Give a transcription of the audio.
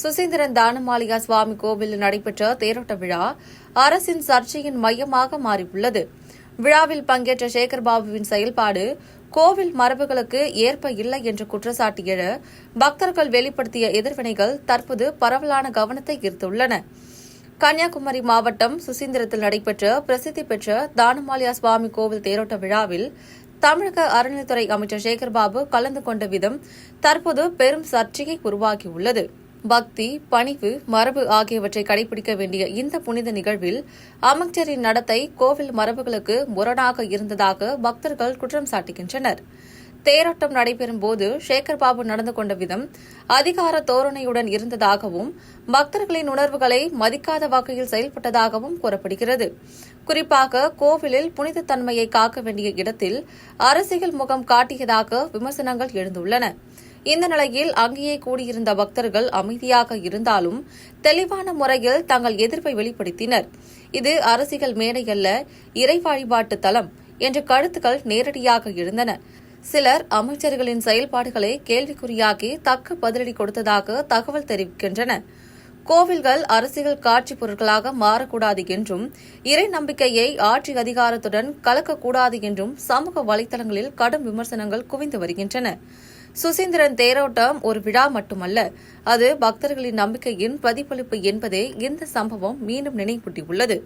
சுசீந்திரன் தானமாலியா சுவாமி கோவிலில் நடைபெற்ற தேரோட்ட விழா அரசின் சர்ச்சையின் மையமாக மாறியுள்ளது. விழாவில் பங்கேற்ற சேகர்பாபுவின் செயல்பாடு கோவில் மரபுகளுக்கு ஏற்ப இல்லை என்ற குற்றச்சாட்டு எழ பக்தர்கள் வெளிப்படுத்திய எதிர்வினைகள் தற்போது பரவலான கவனத்தை ஈர்த்துள்ளன. கன்னியாகுமரி மாவட்டம் சுசீந்திரத்தில் நடைபெற்ற பிரசித்தி பெற்ற தானமாலியா சுவாமி கோவில் தேரோட்ட விழாவில் தமிழக அறநிலைத்துறை அமைச்சர் சேகர்பாபு கலந்து கொண்ட விதம் தற்போது பெரும் சர்ச்சையை உருவாக்கியுள்ளது. பக்தி பணிவு மரபு ஆகியவற்றை கடைபிடிக்க வேண்டிய இந்த புனித நிகழ்வில் அமைச்சரின் நடத்தை கோவில் மரபுகளுக்கு முரணாக இருந்ததாக பக்தர்கள் குற்றம் சாட்டுகின்றனர். தேரோட்டம் நடைபெறும் போது சேகர்பாபு நடந்து கொண்ட விதம் அதிகார தோரணையுடன் இருந்ததாகவும் பக்தர்களின் உணர்வுகளை மதிக்காத வகையில் செயல்பட்டதாகவும் கூறப்படுகிறது. குறிப்பாக கோவிலில் புனித தன்மையை காக்க வேண்டிய இடத்தில் அரசியல் முகம் காட்டியதாக விமர்சனங்கள் எழுந்துள்ளன. இந்த நிலையில் அங்கேயே கூடியிருந்த பக்தர்கள் அமைதியாக இருந்தாலும் தெளிவான முறையில் தங்கள் எதிர்ப்பை வெளிப்படுத்தினர். இது அரசியல் மேடையல்ல இறை வழிபாட்டு தலம் என்ற கருத்துக்கள் நேரடியாக எழுந்தன. சிலர் அமைச்சர்களின் செயல்பாடுகளை கேள்விக்குறியாக்கி தக்க பதிலடி கொடுத்ததாக தகவல் தெரிவிக்கின்றன. கோவில்கள் அரசியல் காட்சி பொருட்களாக மாறக்கூடாது என்றும் இறை நம்பிக்கையை ஆட்சி அதிகாரத்துடன் கலக்கக்கூடாது என்றும் சமூக வலைதளங்களில் கடும் விமர்சனங்கள் குவிந்து வருகின்றன. சுசீந்திரன் தேரோட்டம் ஒரு விழா மட்டுமல்ல. அது பக்தர்களின் நம்பிக்கையின் பிரதிபலிப்பு என்பதே இந்த சம்பவம் மீண்டும் நினைவூட்டியுள்ளது.